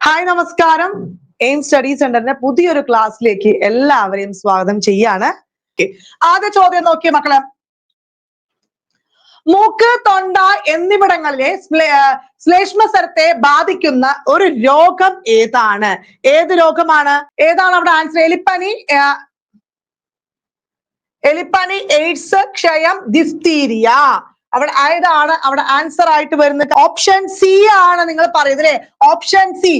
Hi നമസ്കാരം. Aim study സെന്ററിന്റെ പുതിയൊരു ക്ലാസ്സിലേക്ക് എല്ലാവരെയും സ്വാഗതം ചെയ്യാണ്. ആദ്യ ചോദ്യം നോക്കിയേ മക്കളെ. മൂക്ക് തൊണ്ട എന്നിവിടങ്ങളിലെ ശ്ലേഷ്മസരത്തെ ബാധിക്കുന്ന ഒരു രോഗം ഏതാണ്? ഏത് രോഗമാണ്? ഏതാണ് അവിടെ ആൻസർ എലിപ്പനി എലിപ്പനി എയ്ഡ്സ് ക്ഷയം ദിഫ്തീരിയ അവിടെ ഏതാണ് അവിടെ ആൻസർ ആയിട്ട് വരുന്നത് ഓപ്ഷൻ സി ആണ് നിങ്ങൾ പറയുന്നത് അല്ലെ? ഓപ്ഷൻ സി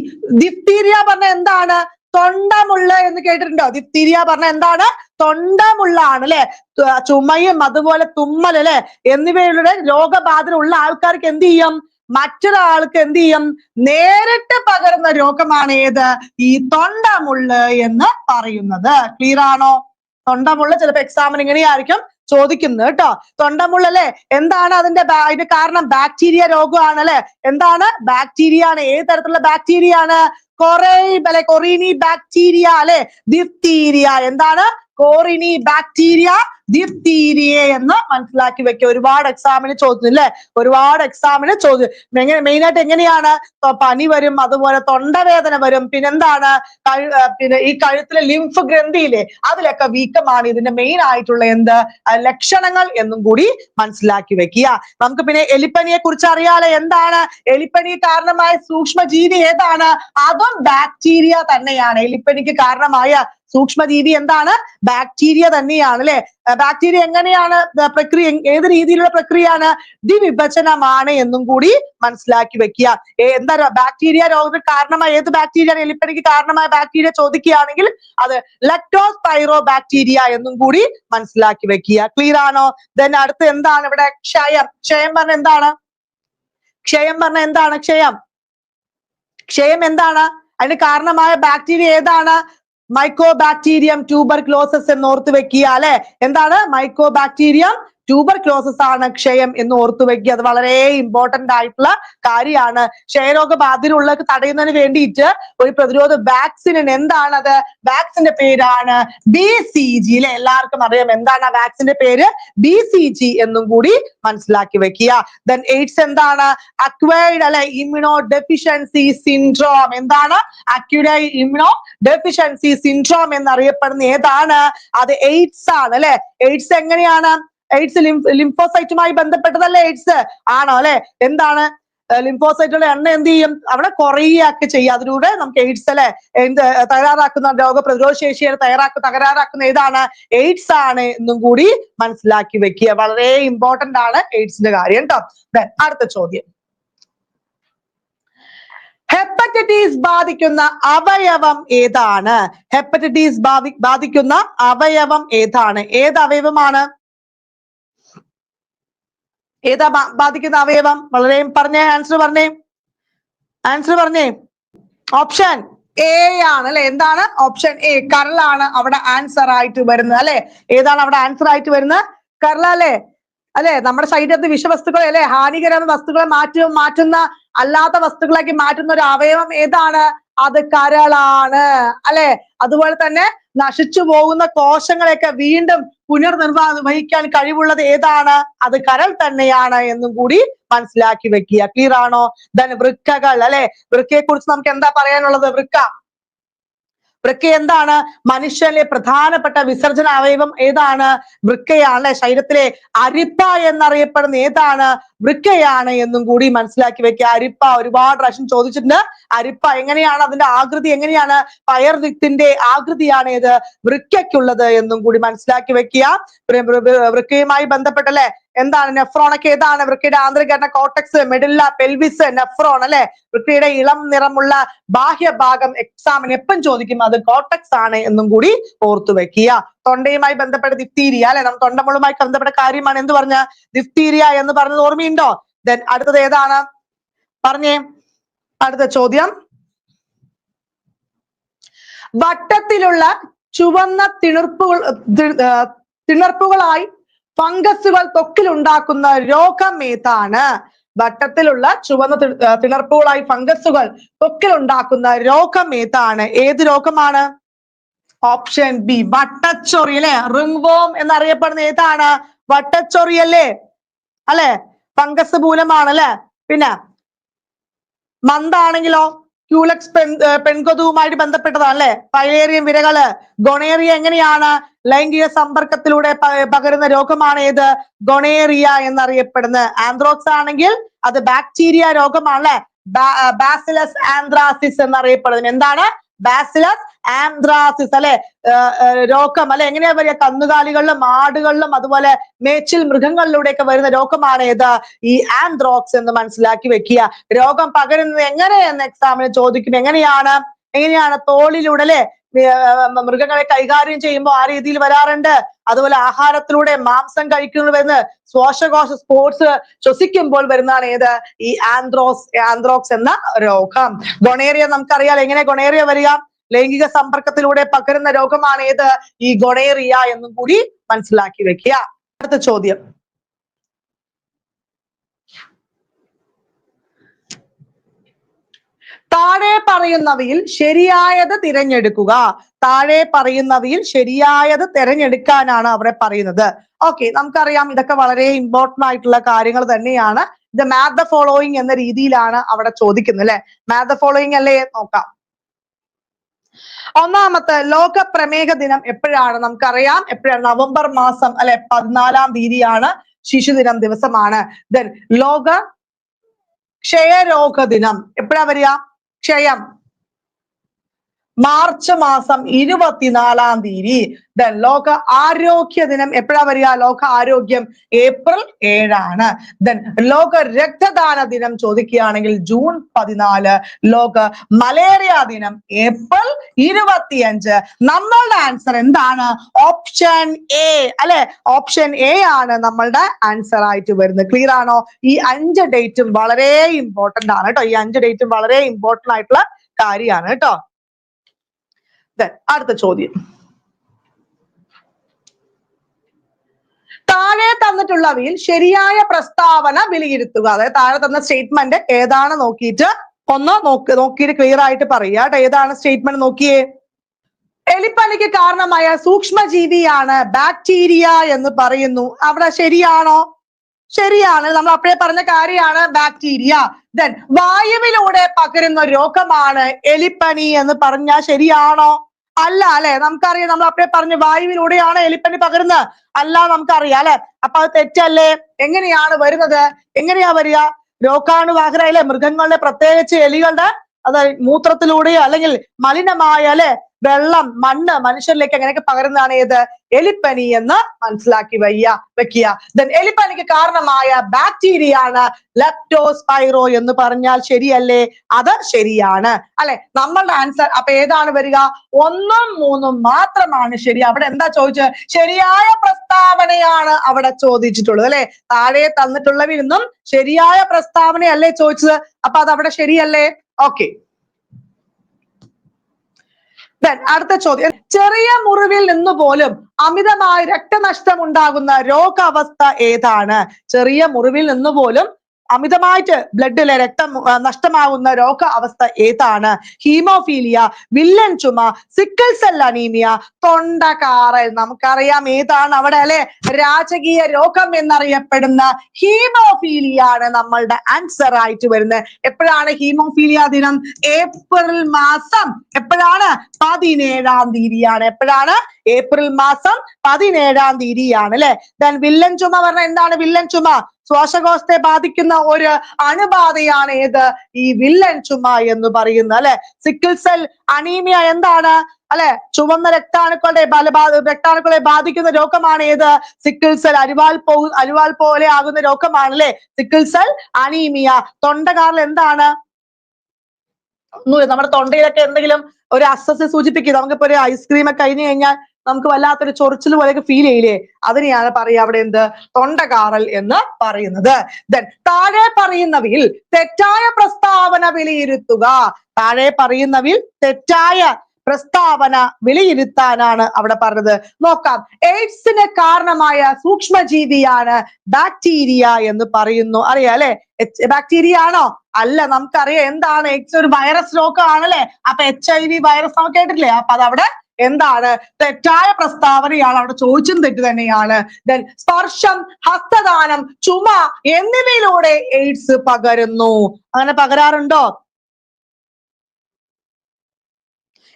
ദിഫ്തീരിയ പറഞ്ഞ എന്താണ്? തൊണ്ടമുള്ള എന്ന് കേട്ടിട്ടുണ്ടോ? ദിഫ്തീരിയ പറഞ്ഞ എന്താണ്? തൊണ്ടമുള്ള ആണ് അല്ലെ ചുമയും അതുപോലെ തുമ്മൽ അല്ലെ? എന്നിവയുടെ രോഗബാധയുള്ള ആൾക്കാർക്ക് എന്ത് ചെയ്യും? മറ്റൊരാൾക്ക് എന്ത് ചെയ്യും? നേരിട്ട് പകരുന്ന രോഗമാണ് ഏത്? ഈ തൊണ്ടമുള്ള് എന്ന് പറയുന്നത്. ക്ലിയർ ആണോ? തൊണ്ടമുള്ള ചിലപ്പോ എക്സാമിന് ഇങ്ങനെയായിരിക്കും. ചോദിക്കുന്നത് കേട്ടോ. തൊണ്ടമുള്ളല്ലേ എന്താണ് അതിന്റെ അതിന്റെ കാരണം? ബാക്ടീരിയ രോഗമാണ് അല്ലെ? എന്താണ്? ബാക്ടീരിയ ആണ്. ഏത് തരത്തിലുള്ള ബാക്ടീരിയ ആണ്? കൊറേ അല്ലെ കൊറീനി ബാക്ടീരിയ അല്ലെ? ദിഫ്തീരിയ എന്താണ്? കോറിനി ബാക്ടീരിയ ദിഫ്തീരിയ എന്ന് മനസ്സിലാക്കി വെക്കുക. ഒരുപാട് എക്സാമിന് ചോദിച്ചു അല്ലെ ഒരുപാട് എക്സാമിന് ചോദിച്ചു എങ്ങനെ മെയിൻ ആയിട്ട് എങ്ങനെയാണ്? പനി വരും അതുപോലെ തൊണ്ടവേദന വരും. പിന്നെന്താണ്? പിന്നെ ഈ കഴുത്തിലെ ലിംഫ് ഗ്രന്ഥിയിലെ അതിലൊക്കെ വീക്കമാണ്. ഇതിന്റെ മെയിൻ ആയിട്ടുള്ള എന്ത്? ലക്ഷണങ്ങൾ എന്നും കൂടി മനസ്സിലാക്കി വെക്കുക. നമുക്ക് പിന്നെ എലിപ്പനിയെ കുറിച്ച് അറിയാലോ. എന്താണ്? എലിപ്പനി കാരണമായ സൂക്ഷ്മജീവി ഏതാണ്? അതും ബാക്ടീരിയ തന്നെയാണ്. എലിപ്പനിക്ക് കാരണമായ സൂക്ഷ്മജീവി എന്താണ്? ബാക്ടീരിയ തന്നെയാണ് അല്ലെ ബാക്ടീരിയ എങ്ങനെയാണ്? പ്രക്രിയ ഏത് രീതിയിലുള്ള പ്രക്രിയയാണ്? ദ്വിവിഭജനമാണ് എന്നും കൂടി മനസ്സിലാക്കി വെക്കുക. എന്താ ബാക്ടീരിയ രോഗത്തിന് കാരണമായ ഏത് ബാക്ടീരിയ എലിപ്പനിക്ക് കാരണമായ ബാക്ടീരിയ ചോദിക്കുകയാണെങ്കിൽ അത് ലെക്ടോസ്പൈറോ ബാക്ടീരിയ എന്നും കൂടി മനസ്സിലാക്കി വെക്കുക. ക്ലിയർ ആണോ? ദെൻ അടുത്ത് എന്താണ് ഇവിടെ? ക്ഷയം. ക്ഷയം പറഞ്ഞ എന്താണ്? ക്ഷയം പറഞ്ഞ എന്താണ്? ക്ഷയം. ക്ഷയം എന്താണ്? അതിന് കാരണമായ ബാക്ടീരിയ ഏതാണ്? മൈക്കോ ബാക്ടീരിയം ട്യൂബർ ക്ലോസസ് എന്ന് ഓർത്ത് വെക്കുക അല്ലെ? എന്താണ്? മൈക്കോ ബാക്ടീരിയം ട്യൂബർ ക്ലോസസ് ആണ് ക്ഷയം എന്ന് ഓർത്തു വെക്കുക അത് വളരെ ഇമ്പോർട്ടന്റ് ആയിട്ടുള്ള കാര്യമാണ്. ക്ഷയരോഗ ബാധിതരുള്ളവർക്ക് തടയുന്നതിന് വേണ്ടിയിട്ട് ഒരു പ്രതിരോധ വാക്സിൻ എന്താണ് അത് വാക്സിന്റെ പേരാണ് ബി സി ജി അല്ലെ എല്ലാവർക്കും അറിയാം. എന്താണ് ആ വാക്സിന്റെ പേര്? ബി സി ജി എന്നും കൂടി മനസ്സിലാക്കി വെക്കുക. ദെൻ എയ്ഡ്സ് എന്താണ്? അക്വൈഡ് അല്ലെ ഇമ്യൂണോ ഡെഫിഷ്യൻസി സിൻഡ്രോം എന്താണ്? അക്യുഡൈ ഇമ്യൂണോ ഡെഫിഷ്യൻസി സിൻഡ്രോം എന്നറിയപ്പെടുന്ന ഏതാണ്? അത് എയ്ഡ്സ് ആണ് അല്ലെ? എയ്ഡ്സ് എങ്ങനെയാണ്? എയ്ഡ്സ് ലിംഫോസൈറ്റുമായി ബന്ധപ്പെട്ടതല്ലേ എയ്ഡ്സ് ആണോ അല്ലെ? എന്താണ്? ലിംഫോസൈറ്റുകളുടെ എണ്ണ എന്ത് ചെയ്യും? അവിടെ കുറയുകയൊക്കെ ചെയ്യും. അതിലൂടെ നമുക്ക് എയ്ഡ്സ് അല്ലെ? എന്ത് തയ്യാറാക്കുന്ന രോഗപ്രതിരോധ ശേഷിയെ തയ്യാറാക്കുന്ന തകരാറാക്കുന്ന ഏതാണ്? എയ്ഡ്സ് ആണ് എന്നും കൂടി മനസ്സിലാക്കി വെക്കുക. വളരെ ഇമ്പോർട്ടന്റ് ആണ് എയ്ഡ്സിന്റെ കാര്യം കേട്ടോ അടുത്ത ചോദ്യം. ഹെപ്പറ്റൈറ്റിസ് ബാധിക്കുന്ന അവയവം ഏതാണ്? ഹെപ്പറ്റൈറ്റിസ് ബാധി ബാധിക്കുന്ന അവയവം ഏതാണ്? ഏത് അവയവമാണ്? ഏതാ ബാധിക്കുന്ന അവയവം? വളരെ പറഞ്ഞേ ആൻസർ പറഞ്ഞേ. ആൻസർ പറഞ്ഞേ. ഓപ്ഷൻ എ ആണ് അല്ലെ? എന്താണ്? ഓപ്ഷൻ എ കരളാണ് അവിടെ ആൻസർ ആയിട്ട് വരുന്നത് അല്ലെ? ഏതാണ് അവിടെ ആൻസർ ആയിട്ട് വരുന്നത്? കരള അല്ലെ? അല്ലെ? നമ്മുടെ ശരീരത്തിൽ വിഷവസ്തുക്കളെ അല്ലെ? ഹാനികരമായ വസ്തുക്കളെ മാറ്റി മാറ്റുന്ന അല്ലാത്ത വസ്തുക്കളാക്കി മാറ്റുന്ന ഒരു അവയവം ഏതാണ്? അത് കരളാണ് അല്ലെ? അതുപോലെ തന്നെ നശിച്ചു പോകുന്ന കോശങ്ങളെയൊക്കെ വീണ്ടും പുനർനിർവഹിക്കാൻ കഴിവുള്ളത് ഏതാണ്? അത് കരൾ തന്നെയാണ് എന്നും കൂടി മനസ്സിലാക്കി വെക്കുക. ക്ലിയർ ആണോ? ദൻ വൃക്കകൾ അല്ലെ? വൃക്കയെ കുറിച്ച് നമുക്ക് എന്താ പറയാനുള്ളത്? വൃക്ക. വൃക്ക എന്താണ്? മനുഷ്യനിലെ പ്രധാനപ്പെട്ട വിസർജന അവയവം ഏതാണ്? വൃക്കയാണ് ശരീരത്തിലെ അരിപ്പ എന്നറിയപ്പെടുന്ന ഏതാണ്? വൃക്കയാണ് എന്നും കൂടി മനസ്സിലാക്കി വെക്കുക. അരിപ്പ ഒരുപാട് പ്രാവശ്യം ചോദിച്ചിട്ടുണ്ട്. അരിപ്പ എങ്ങനെയാണ് അതിന്റെ ആകൃതി എങ്ങനെയാണ് പയർ വിത്തിന്റെ ആകൃതിയാണ് ഏത് വൃക്കയ്ക്കുള്ളത് എന്നും കൂടി മനസ്സിലാക്കി വെക്കുക. വൃക്കയുമായി ബന്ധപ്പെട്ടല്ലേ? എന്താണ് നെഫ്രോൺ ഒക്കെ ഏതാണ്? വൃക്കയുടെ ആന്തരികരണ കോട്ടക്സ് മെഡില്ല പെൽവിസ് നെഫ്രോൺ അല്ലെ? വൃക്കയുടെ ഇളം നിറമുള്ള ബാഹ്യഭാഗം എക്സാമിന് എപ്പം ചോദിക്കും? അത് കോട്ടക്സ് ആണ് എന്നും കൂടി ഓർത്തു വെക്കുക. തൊണ്ടയുമായി ബന്ധപ്പെട്ട ദിഫ്തീരിയ അല്ലെ? നമ്മൾ തൊണ്ടമുളുമായി ബന്ധപ്പെട്ട കാര്യമാണ്. എന്ത് പറഞ്ഞ? ദിഫ്തീരിയ എന്ന് പറഞ്ഞത് ഓർമ്മയുണ്ടോ? ദെൻ അടുത്തത് ഏതാണ്? പറഞ്ഞേ. അടുത്ത ചോദ്യം. വട്ടത്തിലുള്ള ചുവന്ന തിണർപ്പുകൾ തിണർപ്പുകളായി ഫംഗസുകൾ തൊക്കിലുണ്ടാക്കുന്ന രോഗം ഏതാണ്? വട്ടത്തിലുള്ള ചുവന്ന തിണർപ്പുകളായി ഫംഗസുകൾ തൊക്കിലുണ്ടാക്കുന്ന രോഗം ഏതാണ്? ഏത് രോഗമാണ്? ഓപ്ഷൻ ബി വട്ടച്ചൊറി അല്ലെ? റിംഗ്വോം എന്നറിയപ്പെടുന്ന ഏതാണ്? വട്ടച്ചൊറി അല്ലേ? അല്ലെ? ഫംഗസ് മൂലമാണ് അല്ലെ? പിന്നെ മന്താണെങ്കിലോ ക്യൂലക്സ് പെൺ ഏർ ബന്ധപ്പെട്ടതാണ് അല്ലെ? ഫൈലേറിയം വിരകൾ. ഗൊണേറിയ എങ്ങനെയാണ്? ലൈംഗിക സമ്പർക്കത്തിലൂടെ പകരുന്ന രോഗമാണ് ഏത്? ഗൊണേറിയ എന്നറിയപ്പെടുന്നത് ആന്ത്രോക്സ് ആണെങ്കിൽ അത് ബാക്ടീരിയ രോഗമാണ് അല്ലെ? ബാസിലസ് ആന്ത്രാസിസ് എന്നറിയപ്പെടുന്നത്. എന്താണ്? ബാസിലസ് ആന്ത്രാസിസ് അല്ലെ? രോഗം അല്ലെ? എങ്ങനെയാ വരിക? കന്നുകാലികളിലും ആടുകളിലും അതുപോലെ മേച്ചിൽ മൃഗങ്ങളിലൂടെയൊക്കെ വരുന്ന രോഗമാണ് ഏത്? ഈ ആന്ത്രോക്സ് എന്ന് മനസ്സിലാക്കി വെക്കുക. രോഗം പകരുന്നത് എങ്ങനെയെന്ന് എക്സാമിന് ചോദിക്കും. എങ്ങനെയാണ്? എങ്ങനെയാണ്? തോളിലൂടെ അല്ലെ? മൃഗങ്ങളെ കൈകാര്യം ചെയ്യുമ്പോൾ ആ രീതിയിൽ വരാറുണ്ട്. അതുപോലെ ആഹാരത്തിലൂടെ മാംസം കഴിക്കുന്നത് വരുന്ന ശ്വാസകോശ സ്പോർട്സ് ശ്വസിക്കുമ്പോൾ വരുന്നതാണ് ഏത്? ഈ ആന്ത്രോസ് ആന്ത്രോക്സ് എന്ന രോഗം. ഗൊണേറിയ നമുക്കറിയാം. എങ്ങനെ ഗൊണേറിയ വരിക? ലൈംഗിക സമ്പർക്കത്തിലൂടെ പകരുന്ന രോഗമാണ് ഏത്? ഈ ഗൊണേറിയ എന്നും കൂടി മനസ്സിലാക്കി വെക്കുക. അടുത്ത ചോദ്യം. താഴെ പറയുന്നവയിൽ ശരിയായത് തിരഞ്ഞെടുക്കുക. താഴെ പറയുന്നവയിൽ ശരിയായത് തിരഞ്ഞെടുക്കാനാണ് അവിടെ പറയുന്നത്. ഓക്കെ നമുക്കറിയാം ഇതൊക്കെ വളരെ ഇമ്പോർട്ടന്റ് ആയിട്ടുള്ള കാര്യങ്ങൾ തന്നെയാണ്. ഇത് മാത് ദ ഫോളോയിങ് എന്ന രീതിയിലാണ് അവിടെ ചോദിക്കുന്നത് അല്ലെ? മാത് ദ ഫോളോയിങ് അല്ലേ? നോക്കാം. ഒന്നാമത്തെ ലോക പ്രമേഹ ദിനം എപ്പോഴാണ്? നമുക്കറിയാം എപ്പോഴാണ്? നവംബർ മാസം അല്ലെ? പതിനാലാം തീയതിയാണ് ശിശുദിനം ദിവസമാണ്. ദെൻ ലോക ക്ഷയരോഗ ദിനം. എപ്പോഴാ വരിക? ക്ഷയം മാർച്ച് മാസം ഇരുപത്തിനാലാം തീയതി. ദെൻ ലോക ആരോഗ്യ ദിനം എപ്പോഴാ വരിക? ലോക ആരോഗ്യം ഏപ്രിൽ ഏഴാണ്. ദെൻ ലോക രക്തദാന ദിനം ചോദിക്കുകയാണെങ്കിൽ ജൂൺ പതിനാല്. ലോക മലേറിയ ദിനം ഏപ്രിൽ ഇരുപത്തിയഞ്ച്. നമ്മളുടെ ആൻസർ എന്താണ്? Option A. അല്ലെ? ഓപ്ഷൻ എ ആണ് നമ്മളുടെ ആൻസർ ആയിട്ട് വരുന്നത്. ക്ലിയർ ആണോ? ഈ അഞ്ച് ഡേറ്റും വളരെ ഇമ്പോർട്ടന്റ് ആണ് കേട്ടോ. ഈ അഞ്ച് ഡേറ്റും വളരെ ഇമ്പോർട്ടന്റ് ആയിട്ടുള്ള കാര്യമാണ് കേട്ടോ. അടുത്ത ചോദ്യം. താഴെ തന്നിട്ടുള്ളവയിൽ ശരിയായ പ്രസ്താവന വിലയിരുത്തുക. അതായത് താഴെ തന്ന സ്റ്റേറ്റ്മെന്റ് ഏതാണ് നോക്കിയിട്ട് ഒന്ന് നോക്ക് നോക്കിയിട്ട് ക്ലിയർ ആയിട്ട് പറയുക. ഏതാണ് സ്റ്റേറ്റ്മെന്റ് നോക്കിയേ? എലിപ്പനിക്ക് കാരണമായ സൂക്ഷ്മജീവിയാണ് ബാക്ടീരിയ എന്ന് പറയുന്നു. അവിടെ ശരിയാണോ? ശരിയാണ്. നമ്മൾ അപ്പോഴേ പറഞ്ഞ കാര്യമാണ് ബാക്ടീരിയ ദെൻ വായുവിലൂടെ പകരുന്ന രോഗമാണ് എലിപ്പനി എന്ന് പറഞ്ഞാൽ ശരിയാണോ? അല്ല അല്ലെ? നമുക്കറിയാം നമ്മൾ അപ്പഴേ പറഞ്ഞു വായുവിലൂടെയാണ് എലിപ്പനി പകരുന്നത്. അല്ല നമുക്കറിയാം അല്ലെ? അപ്പൊ അത് തെറ്റല്ലേ? എങ്ങനെയാണ് വരുന്നത്? എങ്ങനെയാ വരിക? രോഗാണുവാഹന അല്ലെ? മൃഗങ്ങളുടെ പ്രത്യേകിച്ച് എലികളുടെ അതായത് മൂത്രത്തിലൂടെയോ അല്ലെങ്കിൽ മലിനമായ അല്ലെ? വെള്ളം മണ്ണ് മനുഷ്യരിലേക്ക് എങ്ങനെയൊക്കെ പകരുന്നതാണ് ഏത്? എലിപ്പനി എന്ന് മനസ്സിലാക്കി വയ്യ വെക്കുക ദെൻ എലിപ്പനിക്ക് കാരണമായ ബാക്ടീരിയ ആണ് ലെപ്റ്റോസ്പൈറോ എന്ന് പറഞ്ഞാൽ ശരിയല്ലേ? അത് ശരിയാണ്. അല്ലെ? നമ്മളുടെ ആൻസർ അപ്പൊ ഏതാണ് വരിക? ഒന്നും മൂന്നും മാത്രമാണ് ശരി. അവിടെ എന്താ ചോദിച്ചത്? ശരിയായ പ്രസ്താവനയാണ് അവിടെ ചോദിച്ചിട്ടുള്ളത് അല്ലെ? താഴെ തന്നിട്ടുള്ളവരിന്നും ശരിയായ പ്രസ്താവനയല്ലേ ചോദിച്ചത്? അപ്പൊ അത് അവിടെ ശരിയല്ലേ? ഓക്കെ Then അടുത്ത ചോദ്യം. ചെറിയ മുറിവിൽ നിന്ന് പോലും അമിതമായ രക്തനഷ്ടം ഉണ്ടാകുന്ന രോഗാവസ്ഥ ഏതാണ്? ചെറിയ മുറിവിൽ നിന്ന് പോലും അമിതമായിട്ട് ബ്ലഡിലെ രക്തം നഷ്ടമാകുന്ന രോഗ അവസ്ഥ ഏതാണ്? ഹീമോഫീലിയ വില്ലൻ ചുമ സിക്കിൾ സെൽ അനീമിയ തൊണ്ടകാറൽ. നമുക്കറിയാം ഏതാണ് അവിടെ അല്ലെ? രാജകീയ രോഗം എന്നറിയപ്പെടുന്ന ഹീമോഫീലിയ ആണ് നമ്മളുടെ ആൻസർ ആയിട്ട് വരുന്നത്. എപ്പോഴാണ് ഹീമോഫീലിയ ദിനം? ഏപ്രിൽ മാസം. എപ്പോഴാണ്? പതിനേഴാം തീയതിയാണ്. എപ്പോഴാണ്? ഏപ്രിൽ മാസം പതിനേഴാം തീയതിയാണ് അല്ലെ? ദൻ വില്ലൻ ചുമ പറഞ്ഞ എന്താണ് വില്ലൻ ചുമ? ശ്വാസകോശത്തെ ബാധിക്കുന്ന ഒരു അണുബാധയാണ് ഏത്? ഈ വില്ലൻ ചുമ എന്ന് പറയുന്നത് അല്ലെ? സിക്കിൾ സെൽ അനീമിയ എന്താണ്? അല്ലെ? ചുവന്ന രക്താണുക്കളുടെ രക്താണുക്കളെ ബാധിക്കുന്ന രോഗമാണ് ഏത്? സിക്കിൾ സെൽ അരിവാൾ പോ അരിവാൾ പോലെ ആകുന്ന രോഗമാണ് അല്ലെ? സിക്കിൾ സെൽ അനീമിയ തൊണ്ടകാറിൽ എന്താണ്? ഒന്നുമില്ല. നമ്മുടെ തൊണ്ടയിലൊക്കെ എന്തെങ്കിലും ഒരു അസ്വസ്ഥ സൂചിപ്പിക്കുക. നമുക്കിപ്പോ ഒരു ഐസ്ക്രീം ഒക്കെ കഴിഞ്ഞു കഴിഞ്ഞാൽ നമുക്ക് വല്ലാത്തൊരു ചൊറിച്ചിൽ പോലെയൊക്കെ ഫീൽ ചെയ്യില്ലേ? അതിനെയാണ് പറയുക അവിടെ എന്ത്? തൊണ്ടകാറൽ എന്ന് പറയുന്നത്. ദെൻ താഴെ പറയുന്നവയിൽ തെറ്റായ പ്രസ്താവന വിലയിരുത്തുക. താഴെ പറയുന്നവയിൽ തെറ്റായ പ്രസ്താവന വിലയിരുത്താനാണ് അവിടെ പറഞ്ഞത്. നോക്കാം. എയ്ഡ്സിന് കാരണമായ സൂക്ഷ്മജീവിയാണ് ബാക്ടീരിയ എന്ന് പറയുന്നു. അറിയാം അല്ലെ? ബാക്ടീരിയ ആണോ? അല്ല നമുക്കറിയാം. എന്താണ്? എയ്ഡ്സ് ഒരു വൈറസ് രോഗമാണല്ലേ? അപ്പൊ എച്ച് ഐ വി വൈറസ് നമുക്ക് കേട്ടിട്ടില്ലേ? അപ്പൊ അതവിടെ എന്താണ്? തെറ്റായ പ്രസ്താവനയാണ്. അവിടെ ചോദിച്ചും തെറ്റ് തന്നെയാണ്. ദെൻ സ്പർശം ഹസ്തദാനം ചുമ എന്നിവയിലൂടെ എയ്ഡ്സ് പകരുന്നു. അങ്ങനെ പകരാറുണ്ടോ?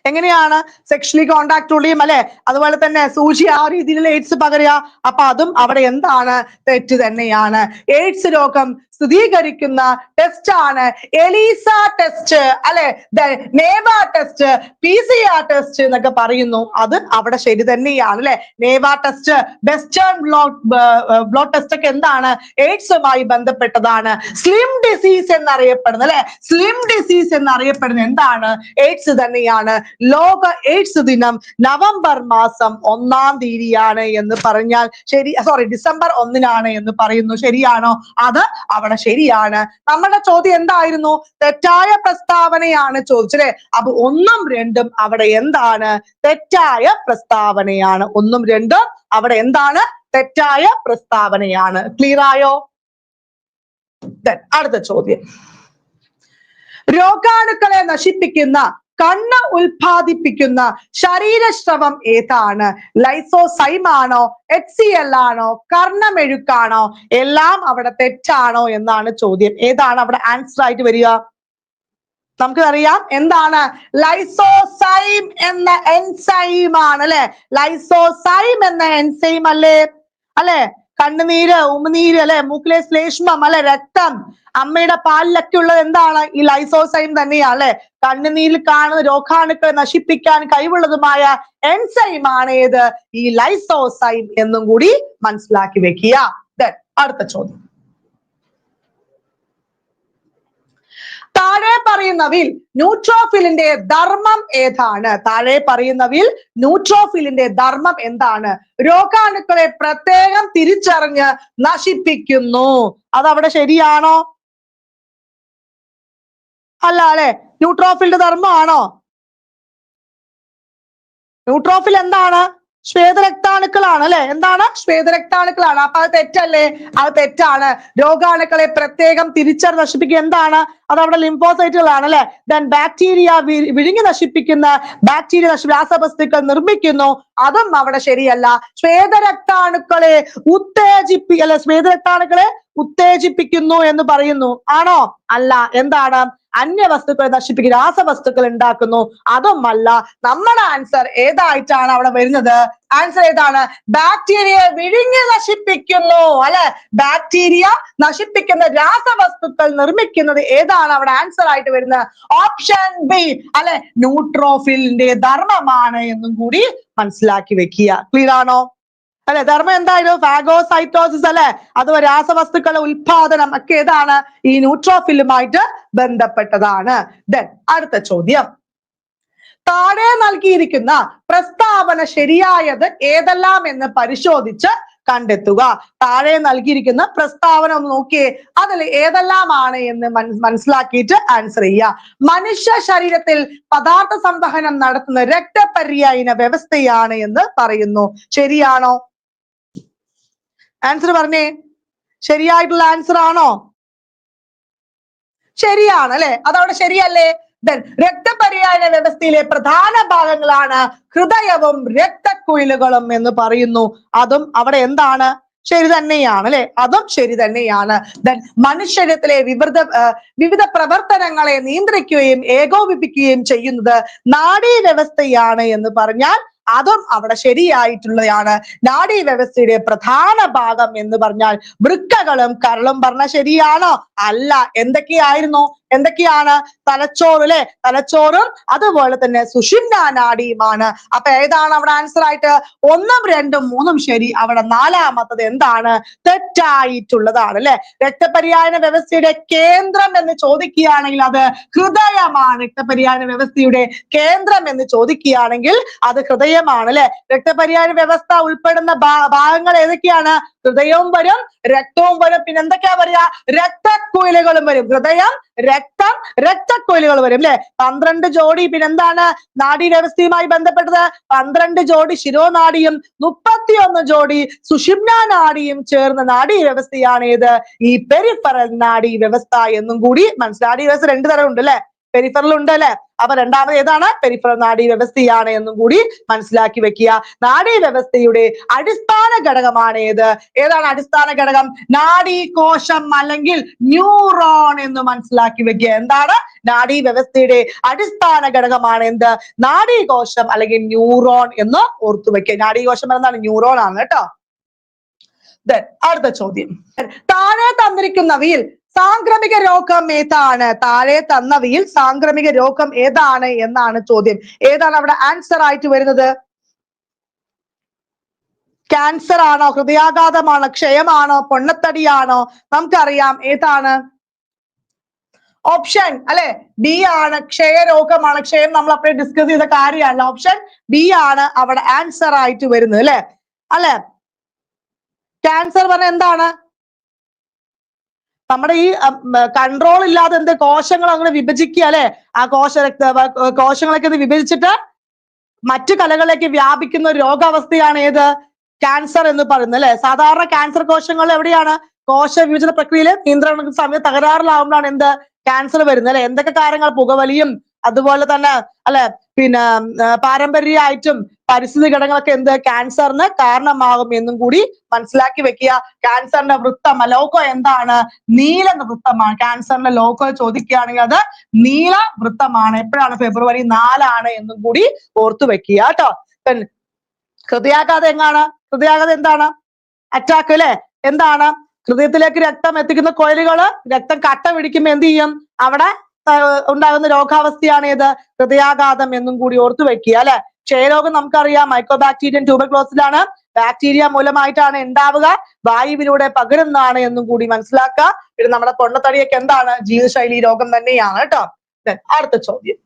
എങ്ങനെയാണ്? സെക്ഷലി കോണ്ടാക്ട് ഉള്ളിയും അല്ലെ? അതുപോലെ തന്നെ സൂചി ആ രീതിയിൽ എയ്ഡ്സ് പകരുക. അപ്പൊ അതും അവിടെ എന്താണ്? തെറ്റ് തന്നെയാണ്. എയ്ഡ്സ് രോഗം സ്ഥിരീകരിക്കുന്ന ടെസ്റ്റ് ആണ് എലീസ ടെസ്റ്റ് അല്ലെ? നേവ test P C R test എന്നൊക്കെ പറയുന്നു. അത് അവിടെ ശരി തന്നെയാണ് അല്ലെ? നേവ test western blot blot test ഒക്കെ എന്താണ്? എയ്ഡ്സുമായി ബന്ധപ്പെട്ടതാണ്. സ്ലിം ഡിസീസ് എന്നറിയപ്പെടുന്നത് അല്ലെ? സ്ലിം ഡിസീസ് എന്നറിയപ്പെടുന്ന എന്താണ്? എയ്ഡ്സ് തന്നെയാണ്. ലോക എയ്ഡ്സ് ദിനം നവംബർ മാസം ഒന്നാം തീയതിയാണ് എന്ന് പറഞ്ഞാൽ ശരി സോറി ഡിസംബർ ഒന്നിനാണ് എന്ന് പറയുന്നു. ശരിയാണോ? അത് ശരിയാണ്? നമ്മുടെ ചോദ്യം എന്തായിരുന്നു? തെറ്റായ പ്രസ്താവനയാണ് ചോദിച്ചത് അപ്പൊ ഒന്നും രണ്ടും അവിടെ എന്താണ്? തെറ്റായ പ്രസ്താവനയാണ്. ഒന്നും രണ്ടും അവിടെ എന്താണ്? തെറ്റായ പ്രസ്താവനയാണ്. ക്ലിയർ ആയോ? അടുത്ത ചോദ്യം. രോഗാണുക്കളെ നശിപ്പിക്കുന്ന കണ്ണ് ഉൽപാദിപ്പിക്കുന്ന ശരീരശ്രവം ഏതാണ്? ലൈസോസൈം ആണോ എച്ച് സി എൽ ആണോ? കർണമെഴുക്കാണോ? എല്ലാം അവിടെ തെറ്റാണോ എന്നാണ് ചോദ്യം. ഏതാണ് അവിടെ ആൻസർ ആയിട്ട് വരിക? നമുക്ക് അറിയാം എന്താണ്? ലൈസോസൈം എന്ന എൻസൈം ആണ് അല്ലെ? ലൈസോസൈം എന്ന എൻസൈം അല്ലേ? അല്ലെ? കണ്ണുനീര് ഉമിനീര് അല്ലെ? മൂക്കിലെ ശ്ലേഷ്മം അല്ലെ? രക്തം. അമ്മയുടെ പാലിലൊക്കെ ഉള്ളത് എന്താണ്? ഈ ലൈസോസൈം തന്നെയാണ് അല്ലെ കണ്ണുനീരിൽ കാണുന്ന രോഗാണുക്കളെ നശിപ്പിക്കാൻ കഴിവുള്ളതുമായ എൻസൈം ആണ് ഏത്? ഈ ലൈസോസൈം എന്നും കൂടി മനസ്സിലാക്കി വെക്കുക. അടുത്ത ചോദ്യം. താഴെ പറയുന്നവിൽ ന്യൂട്രോഫിലിന്റെ ധർമ്മം ഏതാണ്? താഴെ പറയുന്നവിൽ ന്യൂട്രോഫിലിന്റെ ധർമ്മം എന്താണ്? രോഗാണുക്കളെ പ്രത്യേകം തിരിച്ചറിഞ്ഞ് നശിപ്പിക്കുന്നു. അതവിടെ ശരിയാണോ? അല്ല അല്ലെ ന്യൂട്രോഫിലിന്റെ ധർമ്മമാണോ ന്യൂട്രോഫിൽ എന്താണ്? ശ്വേതരക്താണുക്കളാണ് അല്ലെ? എന്താണ്? ശ്വേതരക്താണുക്കളാണ്. അപ്പൊ അത് തെറ്റല്ലേ? അത് തെറ്റാണ്. രോഗാണുക്കളെ പ്രത്യേകം തിരിച്ചറിഞ്ഞ് നശിപ്പിക്കുക എന്താണ്? അത് അവിടെ ലിംഫോസൈറ്റുകളാണ് അല്ലെ? ദെൻ ബാക്ടീരിയ വിഴുങ്ങി നശിപ്പിക്കുന്ന ബാക്ടീരിയ രാസവസ്തുക്കൾ നിർമ്മിക്കുന്നു. അതും അവിടെ ശരിയല്ല. ശ്വേതരക്താണുക്കളെ ഉത്തേജിപ്പി അല്ലെ ശ്വേതരക്താണുക്കളെ ഉത്തേജിപ്പിക്കുന്നു എന്ന് പറയുന്നു. ആണോ? അല്ല. എന്താണ്? അന്യവസ്തുക്കളെ നശിപ്പിക്കും രാസവസ്തുക്കൾ ഉണ്ടാക്കുന്നു. അതുമല്ല നമ്മുടെ ആൻസർ ഏതായിട്ടാണ് അവിടെ വരുന്നത്? ആൻസർ ഏതാണ്? ബാക്ടീരിയ വിഴുങ്ങി നശിപ്പിക്കുന്നു. അല്ലെ? ബാക്ടീരിയ നശിപ്പിക്കുന്ന രാസവസ്തുക്കൾ നിർമ്മിക്കുന്നത് ഏതാണ് അവിടെ ആൻസർ ആയിട്ട് വരുന്നത്? ഓപ്ഷൻ ബി അല്ലെ? ന്യൂട്രോഫിലിന്റെ ധർമ്മമാണ് എന്നും കൂടി മനസ്സിലാക്കി വെക്കുക. ക്ലിയർ ആണോ? അല്ലെ? ധർമ്മം എന്തായാലും ഫാഗോസൈറ്റോസിസ് അല്ലെ? അത് രാസവസ്തുക്കളുടെ ഉത്പാദനം ഒക്കെ ഏതാണ്? ഈ ന്യൂട്രോഫിലുമായിട്ട് ബന്ധപ്പെട്ടതാണ്. ദെൻ അടുത്ത ചോദ്യം. താഴെ നൽകിയിരിക്കുന്ന പ്രസ്താവന ശരിയായത് ഏതെല്ലാം എന്ന് പരിശോധിച്ച് കണ്ടെത്തുക. താഴെ നൽകിയിരിക്കുന്ന പ്രസ്താവന ഒന്ന് നോക്കിയേ. അതിൽ ഏതെല്ലാമാണ് എന്ന് മനസ്സിലാക്കിയിട്ട് ആൻസർ ചെയ്യുക. മനുഷ്യ ശരീരത്തിൽ പദാർത്ഥ സംവഹനം നടത്തുന്ന രക്തപര്യായന വ്യവസ്ഥയാണ് എന്ന് പറയുന്നു. ശരിയാണോ? ആൻസർ പറഞ്ഞേ. ശരിയായിട്ടുള്ള ആൻസർ ആണോ? ശരിയാണ് അല്ലെ? അതവിടെ ശരിയല്ലേ? ദെൻ രക്തപര്യായന വ്യവസ്ഥയിലെ പ്രധാന ഭാഗങ്ങളാണ് ഹൃദയവും രക്തക്കുഴലുകളും എന്ന് പറയുന്നു. അതും അവിടെ എന്താണ്? ശരി തന്നെയാണ് അല്ലെ? അതും ശരി തന്നെയാണ്. ദെൻ മനുഷ്യരത്തിലെ വിവിധ വിവിധ പ്രവർത്തനങ്ങളെ നിയന്ത്രിക്കുകയും ഏകോപിപ്പിക്കുകയും ചെയ്യുന്നത് നാഡീവ്യവസ്ഥയാണ് എന്ന് പറഞ്ഞാൽ അതും അവിടെ ശരിയായിട്ടുള്ളതാണ്. നാഡീ വ്യവസ്ഥയുടെ പ്രധാന ഭാഗം എന്ന് പറഞ്ഞാൽ വൃക്കകളും കരളും പറഞ്ഞ ശരിയാണോ? അല്ല. എന്തൊക്കെയായിരുന്നു? എന്തൊക്കെയാണ്? തലച്ചോറ് അല്ലെ തലച്ചോറും അതുപോലെ തന്നെ സുഷിംന നാഡിയുമാണ്. അപ്പൊ ഏതാണ് അവിടെ ആൻസർ ആയിട്ട്? ഒന്നും രണ്ടും മൂന്നും ശരി. അവിടെ നാലാമത്തത് എന്താണ്? തെറ്റായിട്ടുള്ളതാണ് അല്ലെ രക്തപര്യായന വ്യവസ്ഥയുടെ കേന്ദ്രം എന്ന് ചോദിക്കുകയാണെങ്കിൽ അത് ഹൃദയമാണ്. രക്തപര്യായന വ്യവസ്ഥയുടെ കേന്ദ്രം എന്ന് ചോദിക്കുകയാണെങ്കിൽ അത് ഹൃദയമാണ് അല്ലെ രക്തപരിഹാര വ്യവസ്ഥ ഉൾപ്പെടുന്ന ഭാഗങ്ങൾ ഏതൊക്കെയാണ്? ഹൃദയവും വരും രക്തവും വരും. പിന്നെ എന്തൊക്കെയാ പറയാ രക്തക്കുഴലുകളും വരും. ഹൃദയം രക്തം രക്തക്കുഴലുകൾ വരും അല്ലെ? പന്ത്രണ്ട് ജോഡി പിന്നെന്താണ് നാഡീവ്യവസ്ഥയുമായി ബന്ധപ്പെട്ടത്. പന്ത്രണ്ട് ജോഡി ശിരോനാഡിയും മുപ്പത്തിയൊന്ന് ജോഡി സുഷിമ്ന നാഡിയും ചേർന്ന നാഡീവ്യവസ്ഥയാണ് ഏത് ഈ പെരിഫറൽ നാഡീവ്യവസ്ഥ എന്നും കൂടി മനസ്സിലായി നാഡി വ്യവസ്ഥ രണ്ടു തരം ഉണ്ട് അല്ലെ പെരിഫറൽ ഉണ്ട് അല്ലെ? അപ്പൊ രണ്ടാമത് ഏതാണ്? പെരിഫറൽ നാഡീ വ്യവസ്ഥയാണ് എന്നും കൂടി മനസ്സിലാക്കി വെക്കുക. നാഡീ വ്യവസ്ഥയുടെ അടിസ്ഥാന ഘടകമാണ് ഏത്? ഏതാണ് അടിസ്ഥാന ഘടകം? നാഡീകോശം അല്ലെങ്കിൽ ന്യൂറോൺ എന്ന് മനസ്സിലാക്കി വെക്കുക. എന്താണ്? നാഡീ വ്യവസ്ഥയുടെ അടിസ്ഥാന ഘടകമാണ് എന്ത്? നാഡീകോശം അല്ലെങ്കിൽ ന്യൂറോൺ എന്ന് ഓർത്തു വെക്കുക. നാഡീകോശം എന്താണ്? ന്യൂറോൺ ആണ് കേട്ടോ. അടുത്ത ചോദ്യം. താഴെ തന്നിരിക്കുന്നവയിൽ സാംക്രമിക രോഗം ഏതാണ്? താഴെ തന്നവയിൽ സാംക്രമിക രോഗം ഏതാണ് എന്നാണ് ചോദ്യം. ഏതാണ് അവിടെ ആൻസർ ആയിട്ട് വരുന്നത്? ക്യാൻസർ ആണോ? ഹൃദയാഘാതമാണോ? ക്ഷയമാണോ? പൊണ്ണത്തടിയാണോ? നമുക്കറിയാം. ഏതാണ്? ഓപ്ഷൻ അല്ലെ? ബി ആണ്. ക്ഷയരോഗമാണ്. ക്ഷയം നമ്മൾ അപ്പോഴേ ഡിസ്കസ് ചെയ്ത കാര്യമാണ് ഓപ്ഷൻ ബി ആണ് അവിടെ ആൻസർ ആയിട്ട് വരുന്നത് അല്ലെ? അല്ലെ? ക്യാൻസർ പറഞ്ഞ എന്താണ്? നമ്മുടെ ഈ കൺട്രോൾ ഇല്ലാതെ എന്ത് കോശങ്ങൾ അങ്ങനെ വിഭജിക്കുക അല്ലെ? ആ കോശ രക്ത കോശങ്ങളൊക്കെ ഇത് വിഭജിച്ചിട്ട് മറ്റു കലകളിലേക്ക് വ്യാപിക്കുന്ന രോഗാവസ്ഥയാണ് ഏത്? ക്യാൻസർ എന്ന് പറയുന്നത് അല്ലെ? സാധാരണ ക്യാൻസർ കോശങ്ങൾ എവിടെയാണ്? കോശ വിഭജന പ്രക്രിയയിൽ നിയന്ത്രണ സമയം തകരാറിലാവുമ്പോഴാണ് എന്ത്? ക്യാൻസർ വരുന്നത് അല്ലെ? എന്തൊക്കെ കാര്യങ്ങൾ പുകവലിയും അതുപോലെ തന്നെ അല്ലെ പിന്നെ പാരമ്പര്യമായിട്ടും പരിസ്ഥിതി ഘടകങ്ങളൊക്കെ എന്ത്? ക്യാൻസറിന് കാരണമാകും എന്നും കൂടി മനസ്സിലാക്കി വെക്കുക. ക്യാൻസറിന്റെ വൃത്തം ലോക്കോ എന്താണ്? നീല വൃത്തമാണ്. ക്യാൻസറിന്റെ ലോക്കോ ചോദിക്കുകയാണെങ്കിൽ അത് നീല വൃത്തമാണ്. എപ്പോഴാണ്? ഫെബ്രുവരി നാലാണ് എന്നും കൂടി ഓർത്തു വെക്കുക കേട്ടോ. ഹൃദയാഘാത എങ്ങാണ്? ഹൃദയാഘാതം എന്താണ്? അറ്റാക്ക് അല്ലെ? എന്താണ്? ഹൃദയത്തിലേക്ക് രക്തം എത്തിക്കുന്ന കോയിലുകൾ രക്തം കട്ട പിടിക്കുമ്പോ എന്ത് ചെയ്യും? അവിടെ ഉണ്ടാകുന്ന രോഗാവസ്ഥയാണ് ഏത്? ഹൃദയാഘാതം എന്നും കൂടി ഓർത്തു വെക്കുക അല്ലെ? ക്ഷയരോഗം നമുക്കറിയാം. മൈക്രോബാക്ടീരിയൻ ട്യൂബർക്ലോസിലാണ് ബാക്ടീരിയ മൂലമായിട്ടാണ് ഉണ്ടാവുക. വായുവിലൂടെ പകരുന്നതാണ് എന്നും കൂടി മനസ്സിലാക്കുക. പിന്നെ നമ്മുടെ പൊണ്ണത്തടിയൊക്കെ എന്താണ്? ജീവിതശൈലി രോഗം തന്നെയാണ് കേട്ടോ. അടുത്ത ചോദ്യം.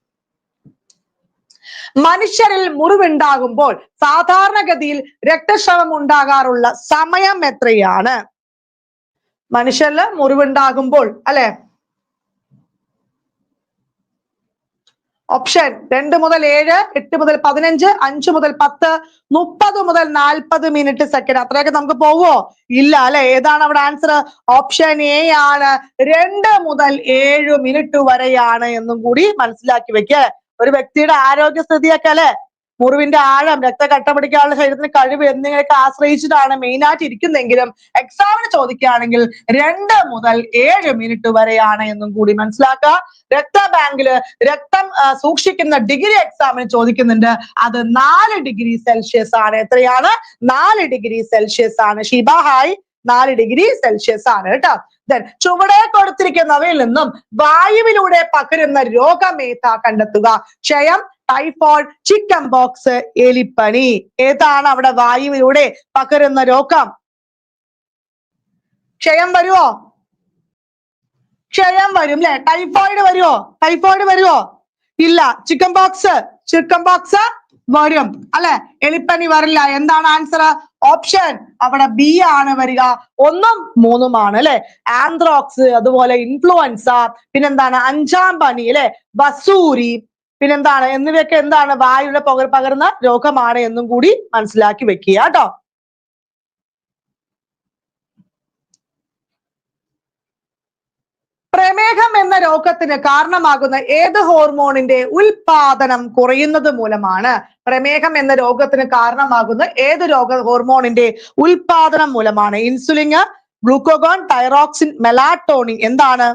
മനുഷ്യരിൽ മുറിവുണ്ടാകുമ്പോൾ സാധാരണഗതിയിൽ രക്തസ്രവം ഉണ്ടാകാറുള്ള സമയം എത്രയാണ്? മനുഷ്യരിൽ മുറിവുണ്ടാകുമ്പോൾ അല്ലെ? ഓപ്ഷൻ രണ്ട് മുതൽ ഏഴ് എട്ട് മുതൽ പതിനഞ്ച് അഞ്ച് മുതൽ പത്ത് മുപ്പത് മുതൽ നാൽപ്പത് മിനിറ്റ് സെക്കൻഡ് അത്രയൊക്കെ നമുക്ക് പോവോ? ഇല്ല അല്ലെ? ഏതാണ് അവിടെ ആൻസർ ഓപ്ഷൻ എ ആണ്. രണ്ട് മുതൽ ഏഴ് മിനിറ്റ് വരെയാണ് എന്നും കൂടി മനസ്സിലാക്കി വെക്കുക ഒരു വ്യക്തിയുടെ ആരോഗ്യസ്ഥിതിയൊക്കെ അല്ലെ? മുറിവിന്റെ ആഴം രക്തകട്ട പിടിക്കാനുള്ള ശരീരത്തിന് കഴിവ് എന്നിവയൊക്കെ ആശ്രയിച്ചിട്ടാണ് മെയിൻ ആയിട്ട് ഇരിക്കുന്നെങ്കിലും എക്സാമിന് ചോദിക്കുകയാണെങ്കിൽ രണ്ട് മുതൽ ഏഴ് മിനിറ്റ് വരെയാണ് എന്നും കൂടി മനസ്സിലാക്കുക. രക്തബാങ്കിൽ രക്തം സൂക്ഷിക്കുന്ന ഡിഗ്രി എക്സാമിന് ചോദിക്കുന്നുണ്ട്. അത് നാല് ഡിഗ്രി സെൽഷ്യസ് ആണ്. എത്രയാണ്? നാല് ഡിഗ്രി സെൽഷ്യസ് ആണ്. ഷിബ ഹായ് നാല് ഡിഗ്രി സെൽഷ്യസ് ആണ് കേട്ടോ. ദെൻ ചുവടെ കൊടുത്തിരിക്കുന്നവയിൽ നിന്നും വായുവിലൂടെ പകരുന്ന രോഗമേത കണ്ടെത്തുക. ക്ഷയം ടൈഫോയിഡ് ചിക്കൻ ബോക്സ് എലിപ്പനി. ഏതാണ് അവിടെ വായുവിലൂടെ പകരുന്ന രോഗം? ക്ഷയം വരുമോ ക്ഷയം വരും അല്ലെ ടൈഫോയിഡ് വരുമോ ടൈഫോയിഡ് വരുമോ ഇല്ല. ചിക്കൻ ബോക്സ് ചിക്കൻ ബോക്സ് വരും. അല്ലെ? എലിപ്പനി വരില്ല. എന്താണ് ആൻസർ ഓപ്ഷൻ അവിടെ ബി ആണ് വരിക. ഒന്നും മൂന്നുമാണ് അല്ലെ? ആന്ത്രോക്സ് അതുപോലെ ഇൻഫ്ലുവൻസ പിന്നെന്താണ്? അഞ്ചാം പനി അല്ലെ? വസൂരി പിന്നെന്താണ്? എന്നിവയൊക്കെ എന്താണ്? വായുടെ പകർ പകരുന്ന രോഗമാണ് എന്നും കൂടി മനസ്സിലാക്കി വെക്കുക കേട്ടോ. പ്രമേഹം എന്ന രോഗത്തിന് കാരണമാകുന്ന ഏത് ഹോർമോണിന്റെ ഉൽപാദനം കുറയുന്നത് മൂലമാണ്? പ്രമേഹം എന്ന രോഗത്തിന് കാരണമാകുന്ന ഏത് രോഗ ഹോർമോണിന്റെ ഉൽപാദനം മൂലമാണ്? ഇൻസുലിൻ ഗ്ലൂക്കോഗോൺ തൈറോക്സിൻ മെലാറ്റോണിൻ എന്താണ്?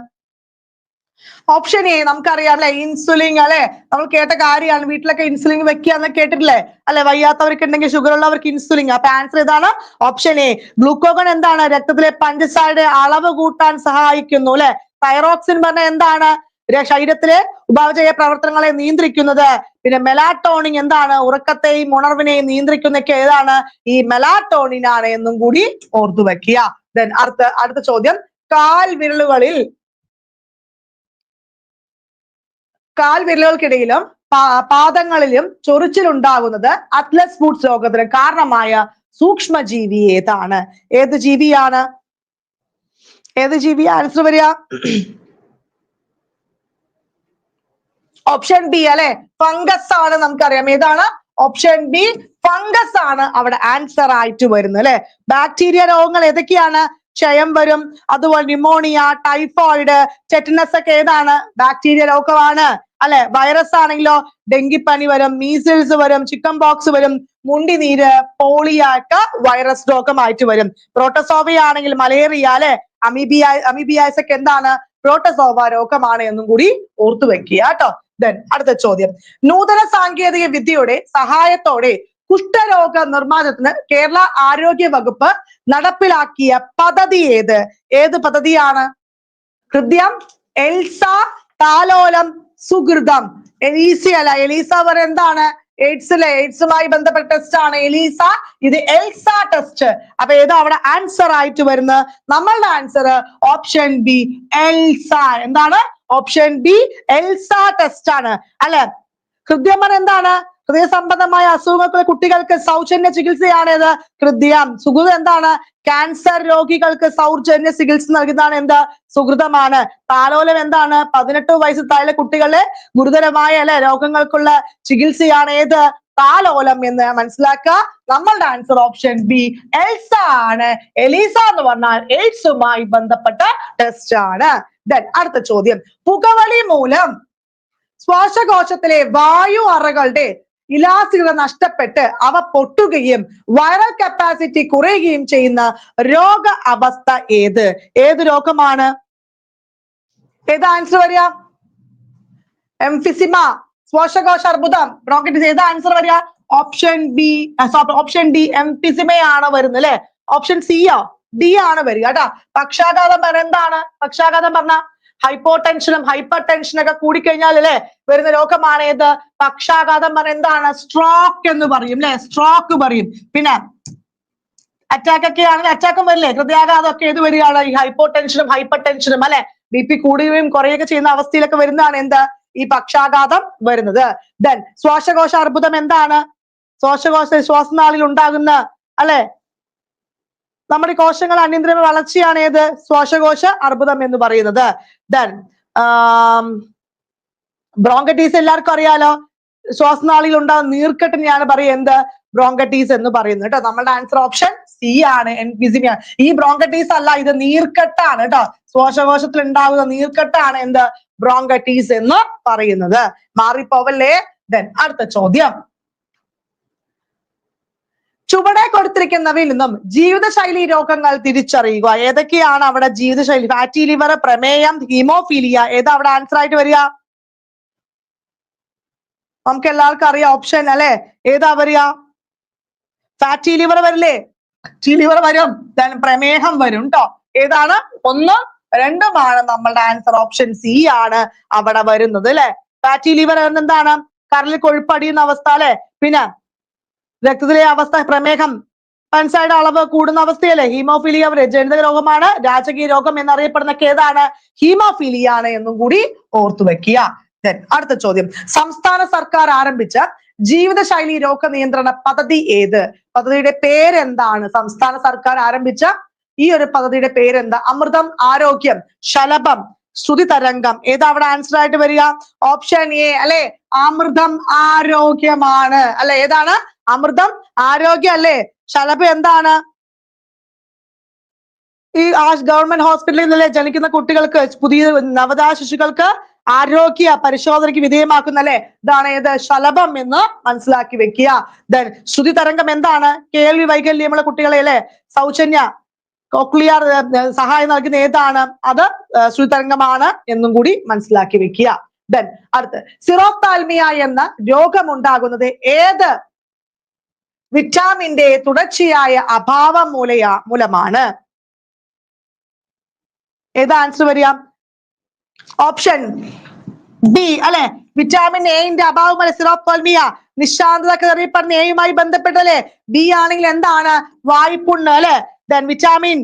ഓപ്ഷൻ എ നമുക്കറിയാം അല്ലെ ഇൻസുലിൻ അല്ലെ? നമ്മൾ കേട്ട കാര്യമാണ്. വീട്ടിലൊക്കെ ഇൻസുലിൻ വെക്കുക എന്നൊക്കെ കേട്ടിട്ടില്ലേ? അല്ലെ? വയ്യാത്തവർക്ക് ഉണ്ടെങ്കിൽ ഷുഗർ ഉള്ളവർക്ക് ഇൻസുലിൻ അപ്പൊ ആൻസർ ഇതാണ് ഓപ്ഷൻ എ ഗ്ലൂക്കോഗൺ എന്താണ്? രക്തത്തിലെ പഞ്ചസാരയുടെ അളവ് കൂട്ടാൻ സഹായിക്കുന്നു അല്ലെ? തൈറോക്സിൻ പറഞ്ഞ എന്താണ്? ശരീരത്തിലെ ഉപാപചയ പ്രവർത്തനങ്ങളെ നിയന്ത്രിക്കുന്നത്. പിന്നെ മെലാറ്റോണിൻ എന്താണ്? ഉറക്കത്തെയും ഉണർവിനെയും നിയന്ത്രിക്കുന്നൊക്കെ ഏതാണ്? ഈ മെലാറ്റോണിൻ ആണ് എന്നും കൂടി ഓർത്തു വെക്കുക ദെൻ അടുത്ത അടുത്ത ചോദ്യം. കാൽ വിരലുകളിൽ കാൽ വിരലുകൾക്കിടയിലും പാ- പാദങ്ങളിലും ചൊറിച്ചിലുണ്ടാകുന്നത് അത്ലസ് ഫുഡ്സ് രോഗത്തിന് കാരണമായ സൂക്ഷ്മജീവി ഏതാണ് ഏത് ജീവിയാണ്? ഏത് ജീവി? ആൻസർ വരിക. ഓപ്ഷൻ ബി അല്ലെ? ഫംഗസ് ആണ് നമുക്കറിയാം. ഏതാണ്? ഓപ്ഷൻ ബി ഫംഗസ് ആണ് അവിടെ ആൻസർ ആയിട്ട് വരുന്നത് അല്ലെ? ബാക്ടീരിയ രോഗങ്ങൾ ഏതൊക്കെയാണ്? ക്ഷയം വരും. അതുപോലെ ന്യൂമോണിയ ടൈഫോയിഡ് ടെറ്റനസ് ഒക്കെ ഏതാണ്? ബാക്ടീരിയ രോഗമാണ്. അല്ലെ? വൈറസ് ആണെങ്കിലോ ഡെങ്കിപ്പനി വരും മീസിൽസ് വരും ചിക്കൻ ബോക്സ് വരും മുണ്ടിനീര് പോളിയാക്ക വൈറസ് രോഗമായിട്ട് വരും. പ്രോട്ടസോവ ആണെങ്കിൽ മലേറിയ അല്ലെ? അമീബിയ അമീബിയാസ് ഒക്കെ എന്താണ്? പ്രോട്ടസോവ രോഗമാണ് എന്നും കൂടി ഓർത്തു വെക്കുക കേട്ടോ. ദെൻ അടുത്ത ചോദ്യം. നൂതന സാങ്കേതിക വിദ്യയുടെ സഹായത്തോടെ കുഷ്ഠരോഗ നിർമ്മാർജനത്തിന് കേരള ആരോഗ്യ വകുപ്പ് നടപ്പിലാക്കിയ പദ്ധതി ഏത്? ഏത് പദ്ധതിയാണ്? ഹൃദയം എൽസ താലോലം സുഹൃതം. എലീസ അല്ല എലീസ പറ എന്താണ്? എയ്ഡ്സിലെ എയ്ഡ്സുമായി ബന്ധപ്പെട്ട ടെസ്റ്റ് ആണ്. എലീസ ഇത് എൽസ ടെസ്റ്റ് അപ്പൊ ഏതാ അവിടെ ആൻസർ ആയിട്ട് വരുന്നത്? നമ്മളുടെ ആൻസർ ഓപ്ഷൻ ബി എൽസ. എന്താണ്? ഓപ്ഷൻ ബി എൽസ ടെസ്റ്റ് ആണ്. അല്ലെ? ഹൃദയമർ എന്താണ്? ഹൃദയ സംബന്ധമായ അസുഖങ്ങൾക്ക് കുട്ടികൾക്ക് സൗജന്യ ചികിത്സയാണ് ഇത് ഹൃദയം. സുഹൃത് എന്താണ്? ക്യാൻസർ രോഗികൾക്ക് സൗജന്യ ചികിത്സ നൽകുന്നതാണ് എന്ത്? സുഹൃതമാണ്. താലോലം എന്താണ്? പതിനെട്ട് വയസ്സ് താഴെ കുട്ടികളെ ഗുരുതരമായ അല്ലെ രോഗങ്ങൾക്കുള്ള ചികിത്സയാണ് ഏത് താലോലം എന്ന് മനസ്സിലാക്കുക. നമ്മളുടെ ആൻസർ ഓപ്ഷൻ ബി എൽസ ആണ്. എലീസ എന്ന് പറഞ്ഞാൽ എയ്ഡ്സുമായി ബന്ധപ്പെട്ട ടെസ്റ്റ് ആണ്. ദെൻ അടുത്ത ചോദ്യം. പുകവലി മൂലം ശ്വാസകോശത്തിലെ വായു അറകളുടെ ഇലാസ്തികത നഷ്ടപ്പെട്ട് അവ പൊട്ടുകയും വൈറൽ കപ്പാസിറ്റി കുറയുകയും ചെയ്യുന്ന രോഗ അവസ്ഥ ഏത്? ഏത് രോഗമാണ്? ഏത് ആൻസർ വരിക? എംഫിസിമ ശ്വാസകോശ അർബുദം. ബ്രോക്കറ്റിസ് ഏത് ആൻസർ വരിക? ഓപ്ഷൻ ബി ഓപ്ഷൻ ഡി എംഫിസിമയാണ് വരുന്നത് അല്ലെ? ഓപ്ഷൻ സിയോ ഡി ആണ് വരിക കേട്ടോ. പക്ഷാഘാതം എന്താണ്? പക്ഷാഘാതം പറഞ്ഞ ഹൈപ്പോ ടെൻഷനും ഒക്കെ കൂടിക്കഴിഞ്ഞാൽ അല്ലെ വരുന്ന രോഗമാണ് ഏത്? പക്ഷാഘാതം പറഞ്ഞ എന്താണ്? സ്ട്രോക്ക് എന്ന് പറയും അല്ലെ? സ്ട്രോക്ക് പറയും. പിന്നെ അറ്റാക്ക് ഒക്കെ ആണെങ്കിൽ അറ്റാക്കും വരില്ലേ? ഹൃദയാഘാതം ഒക്കെ ഏത് വരികയാണ്? ഈ ഹൈപ്പോ ടെൻഷനും ഹൈപ്പർ ടെൻഷനും അല്ലെ? ബി പി കൂടുകയും കുറയുകയൊക്കെ ചെയ്യുന്ന അവസ്ഥയിലൊക്കെ വരുന്നതാണ് എന്ത്? ഈ പക്ഷാഘാതം വരുന്നത്. ദെൻ ശ്വാസകോശ അർബുദം എന്താണ്? ശ്വാസകോശ ശ്വാസനാളിൽ ഉണ്ടാകുന്ന അല്ലെ? നമ്മുടെ കോശങ്ങൾ അനിയന്ത്രിത വളർച്ചയാണ് ഏത്? ശ്വാസകോശ അർബുദം എന്ന് പറയുന്നത്. ദെൻ ബ്രോങ്കറ്റീസ് എല്ലാവർക്കും അറിയാലോ? ശ്വാസനാളിയിൽ ഉണ്ടാകുന്ന നീർക്കെട്ടിനെയാണ് പറയുക എന്ത്? ബ്രോങ്കറ്റീസ് എന്ന് പറയുന്നത് കേട്ടോ. നമ്മുടെ ആൻസർ ഓപ്ഷൻ സി ആണ്. എൻഫിസിമിയ ഈ ബ്രോങ്കറ്റീസ് അല്ല ഇത് നീർക്കെട്ടാണ് കേട്ടോ. ശ്വാസകോശത്തിൽ ഉണ്ടാകുന്ന നീർക്കെട്ടാണ് എന്ത്? ബ്രോങ്കറ്റീസ് എന്ന് പറയുന്നത്. മാറിപ്പോവല്ലേ? ദെൻ അടുത്ത ചോദ്യം. ചുവടെ കൊടുത്തിരിക്കുന്നവയിൽ നിന്നും ജീവിതശൈലി രോഗങ്ങൾ തിരിച്ചറിയുക. ഏതൊക്കെയാണ് അവിടെ ജീവിതശൈലി? ഫാറ്റി ലിവർ പ്രമേയം ഹീമോഫീലിയ ഏതാ അവിടെ ആൻസർ ആയിട്ട് വരിക? നമുക്ക് എല്ലാവർക്കും അറിയാം ഓപ്ഷൻ അല്ലെ? ഏതാ വരിക? ഫാറ്റി ലിവർ വരില്ലേ? ഫാറ്റി ലിവർ വരും. പ്രമേഹം വരും കേട്ടോ ഏതാണ്? ഒന്ന് രണ്ടുമാണ് നമ്മളുടെ ആൻസർ ഓപ്ഷൻ സി ആണ് അവിടെ വരുന്നത് അല്ലെ ഫാറ്റി ലിവർ എന്താണ് കരളിൽ കൊഴുപ്പടിയുന്ന അവസ്ഥ അല്ലെ പിന്നെ രക്തത്തിലെ അവസ്ഥ പ്രമേഹം. പൻസായുടെ അളവ് കൂടുന്ന അവസ്ഥയല്ലേ? ഹീമോഫീലിയ ജനിതക രോഗമാണ്. രാജകീയ രോഗം എന്നറിയപ്പെടുന്ന ഏതാണ് ഹീമോഫീലിയ ആണ് എന്നും കൂടി ഓർത്തു വെക്കുക Then അടുത്ത ചോദ്യം. സംസ്ഥാന സർക്കാർ ആരംഭിച്ച ജീവിതശൈലി രോഗ നിയന്ത്രണ പദ്ധതി ഏത്? പദ്ധതിയുടെ പേരെന്താണ്? സംസ്ഥാന സർക്കാർ ആരംഭിച്ച ഈ ഒരു പദ്ധതിയുടെ പേരെന്താ? അമൃതം ആരോഗ്യം ശലഭം ശ്രുതി തരംഗം ഏതാ അവിടെ ആൻസർ ആയിട്ട് വരിക? ഓപ്ഷൻ എ അല്ലെ? അമൃതം ആരോഗ്യമാണ്. അല്ലെ? ഏതാണ്? അമൃതം ആരോഗ്യം അല്ലേ? ശലഭ എന്താണ്? ഈ ഗവൺമെന്റ് ഹോസ്പിറ്റലിൽ നിന്നല്ലേ ജനിക്കുന്ന കുട്ടികൾക്ക് പുതിയ നവജാത ശിശുക്കൾക്ക് ആരോഗ്യ പരിശോധനയ്ക്ക് വിധേയമാക്കുന്ന അല്ലെ? ഇതാണ് ഏത്? ശലഭം എന്ന് മനസ്സിലാക്കി വെക്കുക. ദെൻ ശ്രുതി തരംഗം എന്താണ്? കേൾവി വൈകല്യമുള്ള കുട്ടികളെ അല്ലെ? സൗജന്യ കോക്ലിയർ സഹായം നൽകുന്ന ഏതാണ്? അത് ശ്രുതി തരംഗമാണ് എന്നും കൂടി മനസ്സിലാക്കി വെക്കുക. ദെൻ അടുത്ത് സിറോത്താൽമിയ എന്ന രോഗമുണ്ടാകുന്നത് ഏത് വിറ്റാമിന്റെ തുടർച്ചയായ അഭാവം മൂലയാ മൂലമാണ്. ഏതാ ആൻസർ വരിക? ഓപ്ഷൻ ബി അല്ലെ? വിറ്റാമിൻ എന്റെ അഭാവം അല്ലെ സിറോപ്പോൽമിയ നിശാന്തത ഒക്കെ അറിയപ്പെടുന്ന എയുമായി ബന്ധപ്പെട്ടല്ലേ ബി ആണെങ്കിൽ എന്താണ്? വായ്പുണ്ണ് അല്ലെ? ദെൻ വിറ്റാമിൻ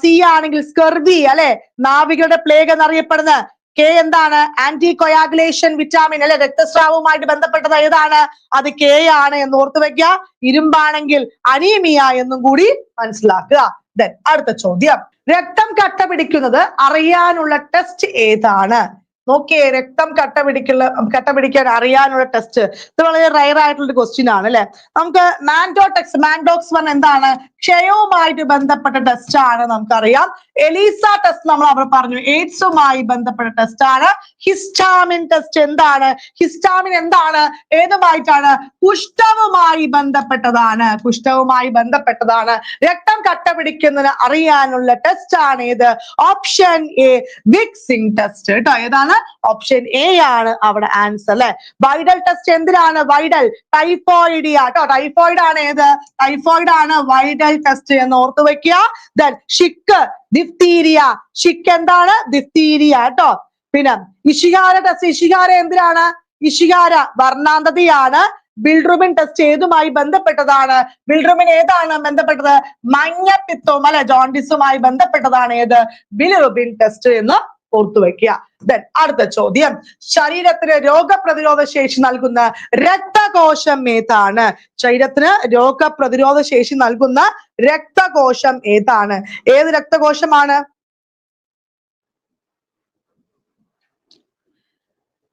സി ആണെങ്കിൽ സ്കർവി അല്ലെ? നാവികളുടെ പ്ലേഗ് എന്നറിയപ്പെടുന്ന കെ എന്താണ്? ആന്റി കൊയാഗുലേഷൻ വിറ്റാമിൻ അല്ലെ രക്തസ്രാവവുമായിട്ട് ബന്ധപ്പെട്ടത് ഏതാണ്? അത് കെ ആണ് എന്ന് ഓർത്തു വെക്കുക. ഇരുമ്പാണെങ്കിൽ അനീമിയ എന്നും കൂടി മനസ്സിലാക്കുക. ദെൻ അടുത്ത ചോദ്യം. രക്തം കട്ട പിടിക്കുന്നത് അറിയാനുള്ള ടെസ്റ്റ് ഏതാണ്? നോക്കിയേ രക്തം കട്ട പിടിക്കുള്ള കട്ട പിടിക്കാൻ അറിയാനുള്ള ടെസ്റ്റ് ഇത് വളരെ റയർ ആയിട്ടുള്ള ഒരു ക്വസ്റ്റ്യൻ ആണ് അല്ലെ? നമുക്ക് മാൻഡോടെക്സ് മാൻഡോക്സ് വൺ എന്താണ്? ക്ഷയവുമായിട്ട് ബന്ധപ്പെട്ട ടെസ്റ്റ് ആണ് നമുക്കറിയാം. എലീസ ടെസ്റ്റ് നമ്മൾ അവിടെ പറഞ്ഞു. എയ്ഡ്സുമായി ബന്ധപ്പെട്ട ടെസ്റ്റ് ആണ്. ഹിസ്റ്റാമിൻ ടെസ്റ്റ് എന്താണ്? ഹിസ്റ്റാമിൻ എന്താണ്? ഏതുമായിട്ടാണ്? കുഷ്ഠവുമായി ബന്ധപ്പെട്ടതാണ്. കുഷ്ഠവുമായി ബന്ധപ്പെട്ടതാണ്. രക്തം കട്ട പിടിക്കുന്നതിന് അറിയാനുള്ള ടെസ്റ്റ് ആണ് ഏത്? ഓപ്ഷൻ എ വിക്സിംഗ് ടെസ്റ്റ് കേട്ടോ ഏതാണ്? ഓപ്ഷൻ എ ആണ് അവിടെ ആൻസർ അല്ലെ? വൈഡൽ ടെസ്റ്റ് എന്തിനാണ്? വൈഡൽ ടൈഫോയിഡിയ കേട്ടോ ടൈഫോയിഡ് ആണ് ഏത്? ടൈഫോയിഡ് ആണ് വൈഡൽ ടെസ്റ്റ് എന്ന് ഓർത്തു വെക്കുക. ദെൻ ഷിക്ക് ദിഫ്തീരിയ ഷിക്ക് എന്താണ്? ദിഫ്തീരിയ കേട്ടോ പിന്നെ ഇഷികാര ടെസ്റ്റ് ഇഷികാര എന്തിനാണ്? ഇഷികാര വർണാന്തതയാണ്. ബിൽഡ്രുമിൻ ടെസ്റ്റ് ഏതുമായി ബന്ധപ്പെട്ടതാണ്? ബിൽഡ്രുമിൻ ഏതാണ് ബന്ധപ്പെട്ടത്? മഞ്ഞപ്പിത്തവും അല്ലെ ജോണ്ടിസുമായി ബന്ധപ്പെട്ടതാണ് ഏത്? ബിലിറുബിൻ ടെസ്റ്റ് എന്ന് ഓർത്തു വെക്കുക. ദെൻ അടുത്ത ചോദ്യം. ശരീരത്തിന് രോഗപ്രതിരോധ ശേഷി നൽകുന്ന രക്തകോശം ഏതാണ്? ശരീരത്തിന് രോഗപ്രതിരോധ ശേഷി നൽകുന്ന രക്തകോശം ഏതാണ്? ഏത് രക്തകോശമാണ്?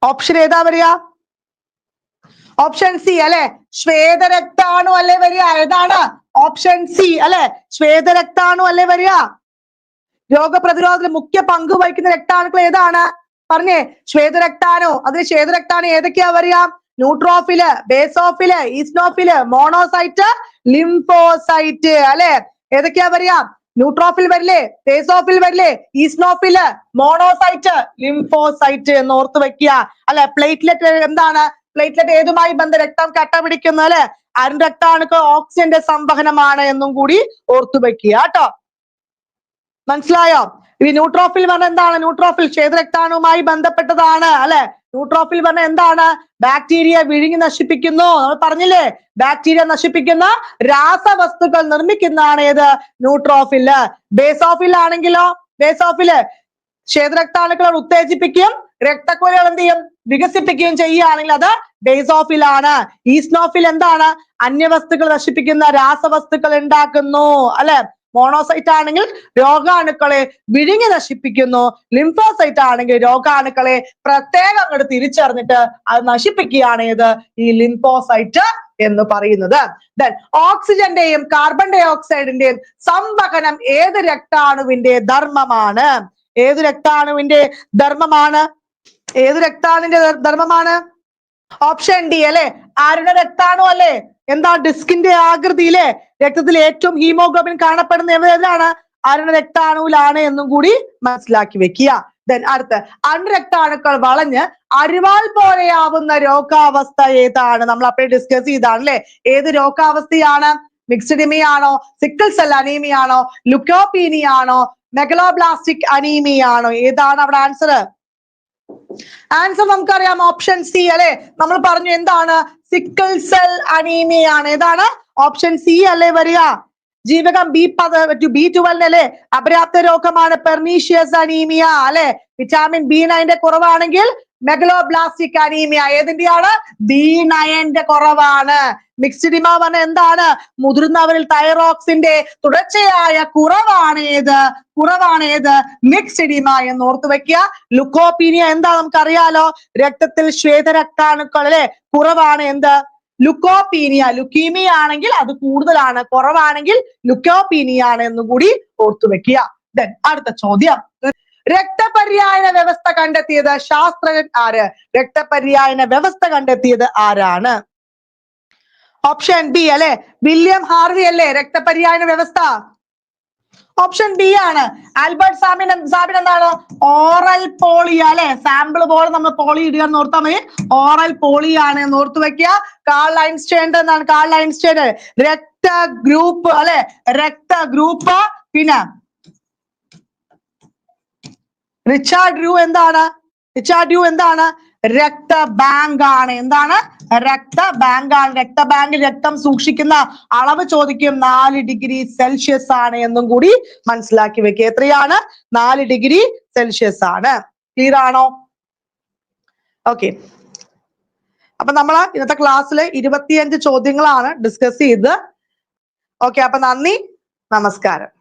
ഓപ്ഷൻ ഏതാ വരിക? ഓപ്ഷൻ സി അല്ലെ? ശ്വേതരക്താണു അല്ലെ വരിക? ഏതാണ്? ഓപ്ഷൻ സി അല്ലെ? ശ്വേതരക്താണു അല്ലെ വരിക? രോഗപ്രതിരോധത്തിൽ മുഖ്യ പങ്ക് വഹിക്കുന്ന രക്താണുക്കൾ ഏതാണ്? പറഞ്ഞേ ശ്വേതരക്താണോ? അതിന് ശ്വേതരക്താണ് ഏതൊക്കെയാ വരിക? Neutrophil basophil eosinophil monocyte lymphocyte. അല്ലെ? ഏതൊക്കെയാ വരിക? ന്യൂട്രോഫിൽ വരില്ലേ? ബേസോഫിൽ വരില്ലേ? ഈസ്നോഫിൽ മോണോസൈറ്റ് ലിംഫോസൈറ്റ് എന്ന് ഓർത്ത് വെക്കുക അല്ലെ? പ്ലേറ്റ്ലെറ്റ് എന്താണ്? പ്ലേറ്റ്ലെറ്റ് ഏതുമായി ബന്ധ രക്തം കട്ട പിടിക്കുന്നത് അല്ലെ? അരുൺ രക്താണുക്കൾ ഓക്സിജന്റെ സംവഹനമാണ് എന്നും കൂടി ഓർത്തു വെക്കുക കേട്ടോ. മനസ്സിലായോ? ഈ ന്യൂട്രോഫിൽ പറഞ്ഞ എന്താണ്? ന്യൂട്രോഫിൽ ക്ഷേത്രക്താണുമായി ബന്ധപ്പെട്ടതാണ് അല്ലെ? ന്യൂട്രോഫിൽ പറഞ്ഞ എന്താണ്? ബാക്ടീരിയ വിഴുങ്ങി നശിപ്പിക്കുന്നു. നമ്മൾ പറഞ്ഞില്ലേ? ബാക്ടീരിയ നശിപ്പിക്കുന്ന രാസവസ്തുക്കൾ നിർമ്മിക്കുന്നതാണ് ഏത്? ന്യൂട്രോഫിൽ ബേസോഫിൽ ആണെങ്കിലോ? ബേസോഫിൽ ക്ഷേത്രക്താണുക്കൾ ഉത്തേജിപ്പിക്കുകയും രക്തക്കുഴലുകൾ എന്ത് ചെയ്യും? വികസിപ്പിക്കുകയും ചെയ്യുകയാണെങ്കിൽ അത് ബേസോഫിൽ ആണ്. ഈസ്നോഫിൽ എന്താണ്? അന്യവസ്തുക്കൾ നശിപ്പിക്കുന്ന രാസവസ്തുക്കൾ ഉണ്ടാക്കുന്നു അല്ലെ? മോണോസൈറ്റ് ആണെങ്കിൽ രോഗാണുക്കളെ വിഴുങ്ങി നശിപ്പിക്കുന്നു. ലിംഫോസൈറ്റ് ആണെങ്കിൽ രോഗാണുക്കളെ പ്രത്യേകം അങ്ങോട്ട് തിരിച്ചറിഞ്ഞിട്ട് അത് നശിപ്പിക്കുകയാണ് ഏത്? ഈ ലിംഫോസൈറ്റ് എന്ന് പറയുന്നത്. ദെൻ ഓക്സിജന്റെയും കാർബൺ ഡൈ ഓക്സൈഡിന്റെയും സംവഹനം ഏത് രക്താണുവിന്റെ ധർമ്മമാണ്? ഏത് രക്താണുവിന്റെ ധർമ്മമാണ്? ഏത് രക്താണുവിന്റെ ധർമ്മമാണ്? ഓപ്ഷൻ ഡി അല്ലെ? ആരുടെ രക്താണു അല്ലെ? എന്താ ഡിസ്കിന്റെ ആകൃതിയിലെ രക്തത്തിൽ ഏറ്റവും ഹീമോഗ്ലോബിൻ കാണപ്പെടുന്ന ഏതാണ്? അരുണ രക്താണുവിലാണ് എന്നും കൂടി മനസ്സിലാക്കി വെക്കുക. ദെൻ അടുത്ത് അണുരക്താണുക്കൾ വളഞ്ഞ് അരിവാൾ പോലെയാവുന്ന രോഗാവസ്ഥ ഏതാണ്? നമ്മൾ അപ്പോഴേ ഡിസ്കസ് ചെയ്താണ് അല്ലെ ഏത് രോഗാവസ്ഥയാണ്? മിക്സ്ഡ് ആണോ? സിക്കിൾ സെൽ അനീമിയാണോ ലുക്കോപീനിയാണോ മെഗലോബ്ലാസ്റ്റിക് അനീമിയാണോ ഏതാണ് അവിടെ ആൻസർ ആൻസർ നമുക്കറിയാം. ഓപ്ഷൻ സി അല്ലെ? നമ്മൾ പറഞ്ഞു എന്താണ്? സിക്കിൾ സെൽ അനീമിയാണ് ഏതാണ്? ഓപ്ഷൻ സി അല്ലേ വരിക? ജീവകം ബി പത് ബി ട്വൽവ് അല്ലെ? അപര്യാപ്ത രോഗമാണ് പെർനീഷ്യസ് അനീമിയ അല്ലെ? വിറ്റാമിൻ ബി ന്റെ കുറവാണെങ്കിൽ മെഗലോബ്ലാസ്റ്റിക് അനീമിയ ഏതിന്റെയാണ്? ബി നയന്റെ കുറവാണ്. മിക്സ്ഡിമ പറഞ്ഞ എന്താണ്? മുതിർന്നവരിൽ തൈറോക്സിന്റെ തുടർച്ചയായ കുറവാണ് ഏത്? കുറവാണ് ഏത്? മിക്സ്ഡിമ എന്ന് ഓർത്തു വെക്കുക. ലുക്കോപീനിയ എന്താ നമുക്കറിയാലോ? രക്തത്തിൽ ശ്വേതരക്താണുക്കൾ അല്ലെ? കുറവാണ് എന്ത്? ലുക്കോപീനിയ ലുക്കീമിയ ആണെങ്കിൽ അത് കൂടുതലാണ്. കുറവാണെങ്കിൽ ലുക്കോപീനിയ ആണ് എന്നും കൂടി ഓർത്തു വെക്കുക. അടുത്ത ചോദ്യം. രക്തപര്യായന വ്യവസ്ഥ കണ്ടെത്തിയത് ശാസ്ത്രജ്ഞൻ ആര്? രക്തപര്യായന വ്യവസ്ഥ കണ്ടെത്തിയത് ആരാണ്? ഓപ്ഷൻ ബി അല്ലെ? വില്യം ഹാർവി അല്ലേ രക്തപര്യായന വ്യവസ്ഥ? ഓപ്ഷൻ ബി ആണ്. ആൽബർട്ട് സാമിൻ സാബിൻ എന്താണ്? ഓറൽ പോളി അല്ലെ? സാമ്പിൾ പോലെ നമ്മൾ പോളി ഇടുക എന്ന് ഓർത്താൽ മതി. ഓറൽ പോളി ആണ് എന്ന് ഓർത്തു വെക്കുക. കാൾ ഐൻസ്റ്റൈൻ എന്നാണ് കാൾ ഐൻസ്റ്റൈൻ രക്ത ഗ്രൂപ്പ് അല്ലെ? രക്ത ഗ്രൂപ്പ് പിന്നെ റിച്ചാർഡ് ഡ്രൂ എന്താണ്? റിച്ചാർഡ് ഡ്രൂ എന്താണ്? രക്ത ബാങ്ക് ആണ് എന്താണ്? രക്ത ബാങ്ക് ആണ് രക്ത ബാങ്കിൽ രക്തം സൂക്ഷിക്കുന്ന അളവ് ചോദിക്കും. നാല് ഡിഗ്രി സെൽഷ്യസ് ആണ് എന്നും കൂടി മനസ്സിലാക്കി വെക്കുക എത്രയാണ്? നാല് ഡിഗ്രി സെൽഷ്യസ് ആണ്. ക്ലിയർ ആണോ? ഓക്കെ അപ്പൊ നമ്മൾ ഇന്നത്തെ ക്ലാസ്സിൽ ഇരുപത്തിയഞ്ച് ചോദ്യങ്ങളാണ് ഡിസ്കസ് ചെയ്ത്. ഓക്കെ അപ്പൊ നന്ദി. നമസ്കാരം.